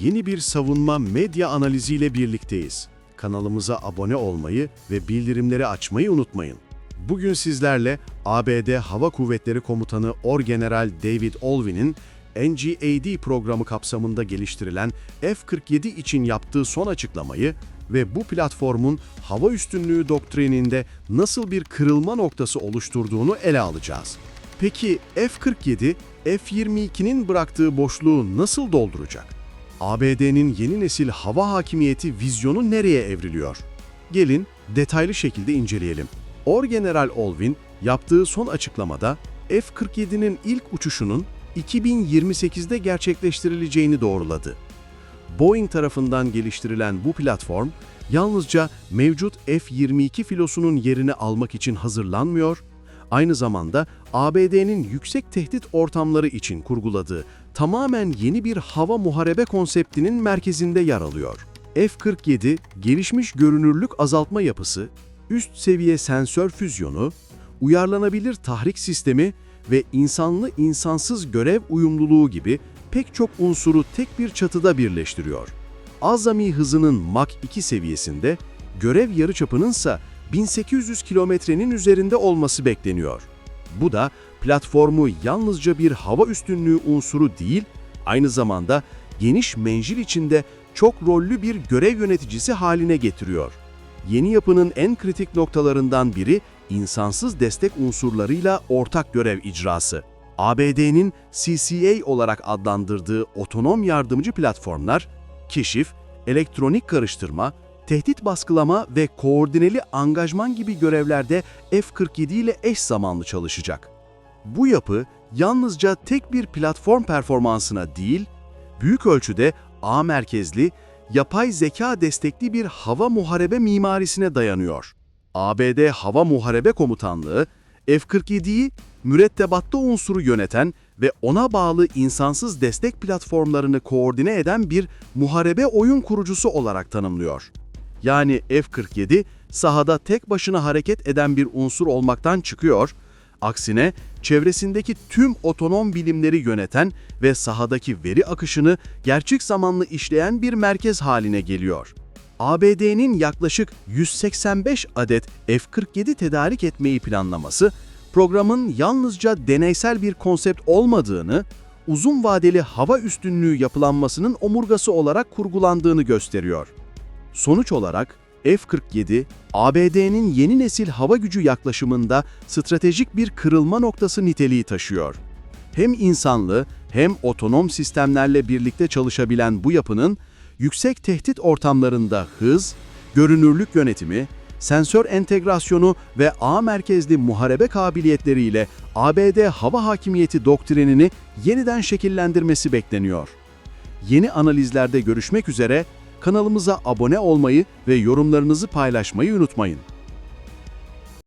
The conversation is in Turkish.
Yeni bir savunma medya analiziyle birlikteyiz. Kanalımıza abone olmayı ve bildirimleri açmayı unutmayın. Bugün sizlerle ABD Hava Kuvvetleri Komutanı Orgeneral David Olvin'in NGAD programı kapsamında geliştirilen F-47 için yaptığı son açıklamayı ve bu platformun hava üstünlüğü doktrininde nasıl bir kırılma noktası oluşturduğunu ele alacağız. Peki F-47, F-22'nin bıraktığı boşluğu nasıl dolduracak? ABD'nin yeni nesil hava hakimiyeti vizyonu nereye evriliyor? Gelin detaylı şekilde inceleyelim. Orgeneral Olvin yaptığı son açıklamada F-47'nin ilk uçuşunun 2028'de gerçekleştirileceğini doğruladı. Boeing tarafından geliştirilen bu platform yalnızca mevcut F-22 filosunun yerini almak için hazırlanmıyor, aynı zamanda ABD'nin yüksek tehdit ortamları için kurguladığı tamamen yeni bir hava muharebe konseptinin merkezinde yer alıyor. F-47, gelişmiş görünürlük azaltma yapısı, üst seviye sensör füzyonu, uyarlanabilir tahrik sistemi ve insanlı insansız görev uyumluluğu gibi pek çok unsuru tek bir çatıda birleştiriyor. Azami hızının Mach 2 seviyesinde, görev yarıçapının ise 1800 kilometrenin üzerinde olması bekleniyor. Bu da platformu yalnızca bir hava üstünlüğü unsuru değil, aynı zamanda geniş mencil içinde çok rollü bir görev yöneticisi haline getiriyor. Yeni yapının en kritik noktalarından biri insansız destek unsurlarıyla ortak görev icrası. ABD'nin CCA olarak adlandırdığı otonom yardımcı platformlar, keşif, elektronik karıştırma, tehdit baskılama ve koordineli angajman gibi görevlerde F-47 ile eş zamanlı çalışacak. Bu yapı yalnızca tek bir platform performansına değil, büyük ölçüde ağ merkezli, yapay zeka destekli bir hava muharebe mimarisine dayanıyor. ABD Hava Muharebe Komutanlığı, F-47'yi mürettebatta unsuru yöneten ve ona bağlı insansız destek platformlarını koordine eden bir muharebe oyun kurucusu olarak tanımlıyor. Yani F-47 sahada tek başına hareket eden bir unsur olmaktan çıkıyor, aksine çevresindeki tüm otonom bilimleri yöneten ve sahadaki veri akışını gerçek zamanlı işleyen bir merkez haline geliyor. ABD'nin yaklaşık 185 adet F-47 tedarik etmeyi planlaması, programın yalnızca deneysel bir konsept olmadığını, uzun vadeli hava üstünlüğü yapılanmasının omurgası olarak kurgulandığını gösteriyor. Sonuç olarak F-47, ABD'nin yeni nesil hava gücü yaklaşımında stratejik bir kırılma noktası niteliği taşıyor. Hem insanlı hem otonom sistemlerle birlikte çalışabilen bu yapının, yüksek tehdit ortamlarında hız, görünürlük yönetimi, sensör entegrasyonu ve ağ merkezli muharebe kabiliyetleriyle ABD hava hakimiyeti doktrinini yeniden şekillendirmesi bekleniyor. Yeni analizlerde görüşmek üzere, kanalımıza abone olmayı ve yorumlarınızı paylaşmayı unutmayın.